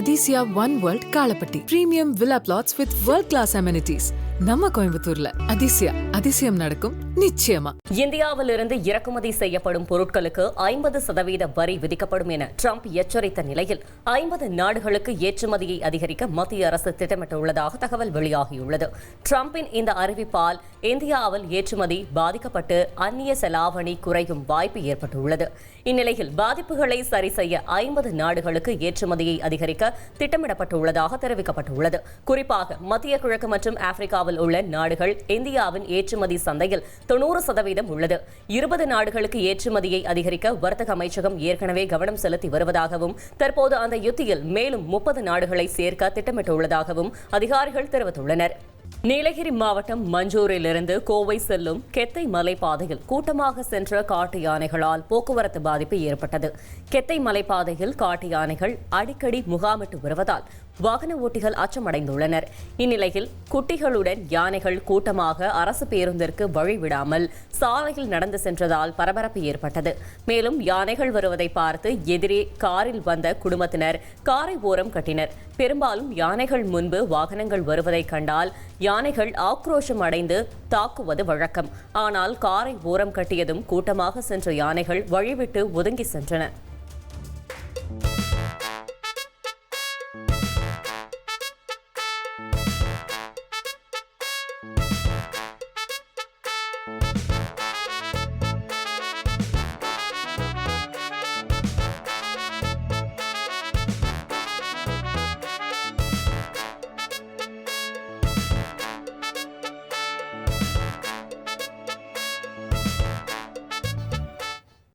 Athisiya one world Kalapatti premium villa plots with world class amenities நம்ம கோயம்புத்தூர்ல அதிசயம். அதிசயம் நடக்கும் நிச்சயமா. இந்தியாவிலிருந்து இறக்குமதி செய்யப்படும் பொருட்களுக்கு ஐம்பது சதவீத வரி விதிக்கப்படும் என ட்ரம்ப் எச்சரித்த நிலையில் ஐம்பது நாடுகளுக்கு ஏற்றுமதியை அதிகரிக்க மத்திய அரசு திட்டமிட்டுள்ளதாக தகவல் வெளியாகியுள்ளது. ட்ரம்பின் இந்த அறிவிப்பால் இந்தியாவில் ஏற்றுமதி பாதிக்கப்பட்டு அந்நிய செலாவணி குறையும் வாய்ப்பு ஏற்பட்டுள்ளது. இந்நிலையில் பாதிப்புகளை சரி செய்ய ஐம்பது நாடுகளுக்கு ஏற்றுமதியை அதிகரிக்க திட்டமிடப்பட்டுள்ளதாக தெரிவிக்கப்பட்டுள்ளது. குறிப்பாக மத்திய கிழக்கு மற்றும் ஆப்பிரிக்காவில் உள்ள நாடுகள் இந்தியாவின் ஏற்றுமதி சந்தையில் தொண்ணூறு சதவீதம் உள்ளது. இருபது நாடுகளுக்கு ஏற்றுமதியை அதிகரிக்க வர்த்தக அமைச்சகம் ஏற்கனவே கவனம் செலுத்தி வருவதாகவும் தற்போது அந்த யுத்தியில் மேலும் முப்பது நாடுகளை சேர்க்க திட்டமிட்டுள்ளதாகவும் அதிகாரிகள் தெரிவித்துள்ளனர். நீலகிரி மாவட்டம் மஞ்சூரிலிருந்து கோவை செல்லும் கெத்தை மலைப்பாதையில் கூட்டமாக சென்ற காட்டு யானைகளால் போக்குவரத்து பாதிப்பு ஏற்பட்டது. கெத்தை மலைப்பாதையில் காட்டு யானைகள் அடிக்கடி முகாமிட்டு வருவதால் வாகன ஓட்டிகள் அச்சமடைந்துள்ளனர். இந்நிலையில் குட்டிகளுடன் யானைகள் கூட்டமாக அரசு பேருந்திற்கு வழிவிடாமல் சாலையில் நடந்து சென்றதால் பரபரப்பு ஏற்பட்டது. மேலும் யானைகள் வருவதை பார்த்து எதிரே காரில் வந்த குடும்பத்தினர் காரை ஓரம் கட்டினர். பெரும்பாலும் யானைகள் முன்பு வாகனங்கள் வருவதை கண்டால் யானைகள் ஆக்ரோஷம் அடைந்து தாக்குவது வழக்கம். ஆனால் காரை ஓரம் கட்டியதும் கூட்டமாக சென்ற யானைகள் வழிவிட்டு ஒதுங்கி சென்றன.